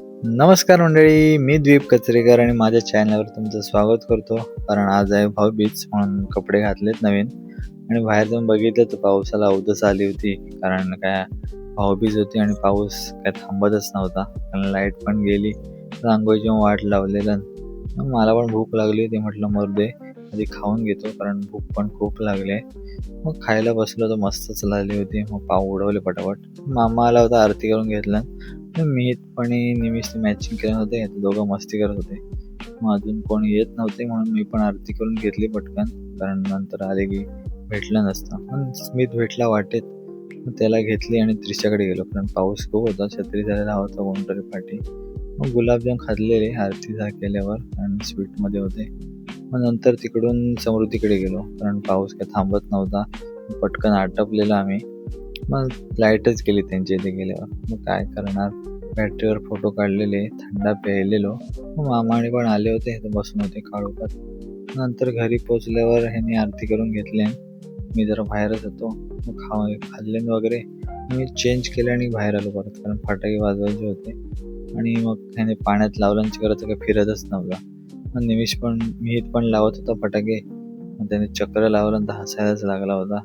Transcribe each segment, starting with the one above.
नमस्कार मंडळी मी द्वीप कचरेकर आणि माझ्या चॅनलवर तुमचं स्वागत करतो. कारण आज आहे भाऊबीज म्हणून कपडे घातलेत नवीन. आणि बाहेर जाऊन बघितलं तर पावसाला अवधस आली होती. कारण काय भाऊबीज होती आणि पाऊस काय थांबतच नव्हता. कारण लाइट पण गेली. रांगोळीची वाट लावलेलं मग मला पण भूक लागली होती. म्हटलं मरू दे. आधी खाऊन घेतो कारण भूक पण खूप लागली आहे. मग खायला बसलो तर मस्तच लागली होती. मग पाव उडवले पटापट. मामा आला होता आरती करून घेतलं. मी पण निमिष मॅचिंग केलं होते. दोघं मस्ती करत होते. मग अजून कोण येत नव्हते म्हणून मी पण आरती करून घेतली पटकन. कारण नंतर आले की भेटलं नसतं. पण स्मित भेटला वाटेत. मग त्याला घेतली आणि त्रिशाकडे गेलो. कारण पाऊस खूप होता. छत्री झालेला होता. कोणतरी पाठी. मग गुलाबजाम खाल्लेले आरती झा केल्यावर. आणि स्वीटमध्ये होते. मग नंतर तिकडून समृद्धीकडे गेलो. कारण पाऊस काय थांबत नव्हता. पटकन आटपलेला आम्ही. मग लाईटच गेली त्यांच्या इथे गेल्यावर. मग काय करणार? बॅटरीवर फोटो काढलेले थंडा प्यायलेलो. मग मामाने पण आले होते ते बसून होते काळोखात. नंतर घरी पोचल्यावर ह्यांनी आरती करून घेतले. मी जरा बाहेरच होतो. मग खा खाल्ले वगैरे. मी चेंज केले आणि बाहेर आलो परत. कारण फटाके वाजवायचे होते. आणि मग ह्याने पाण्यात लावलं करत काही फिरतच नव्हता. मग निमिष पण मी पण लावत होता फटाके. मग त्याने चक्र लावलं तर हसायलाच लागला होता.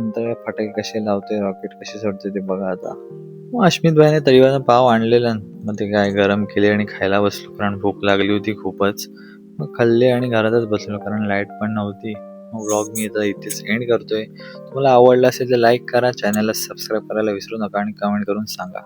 नंतर फटाके कसे लावते रॉकेट कसे सोडते ते बघा आता. मग अश्मित भाईने तळीवानं पाव आणलेला मग ते काय गरम केले आणि खायला बसलो कारण भूक लागली होती खूपच. मग खाल्ले आणि घरातच बसलो कारण लाइट पण नव्हती. मग व्लॉग मी आता इथेच एंड करतोय. तुम्हाला आवडला असेल तर लाईक करा चॅनलला सबस्क्राईब करायला विसरू नका आणि कमेंट करून सांगा.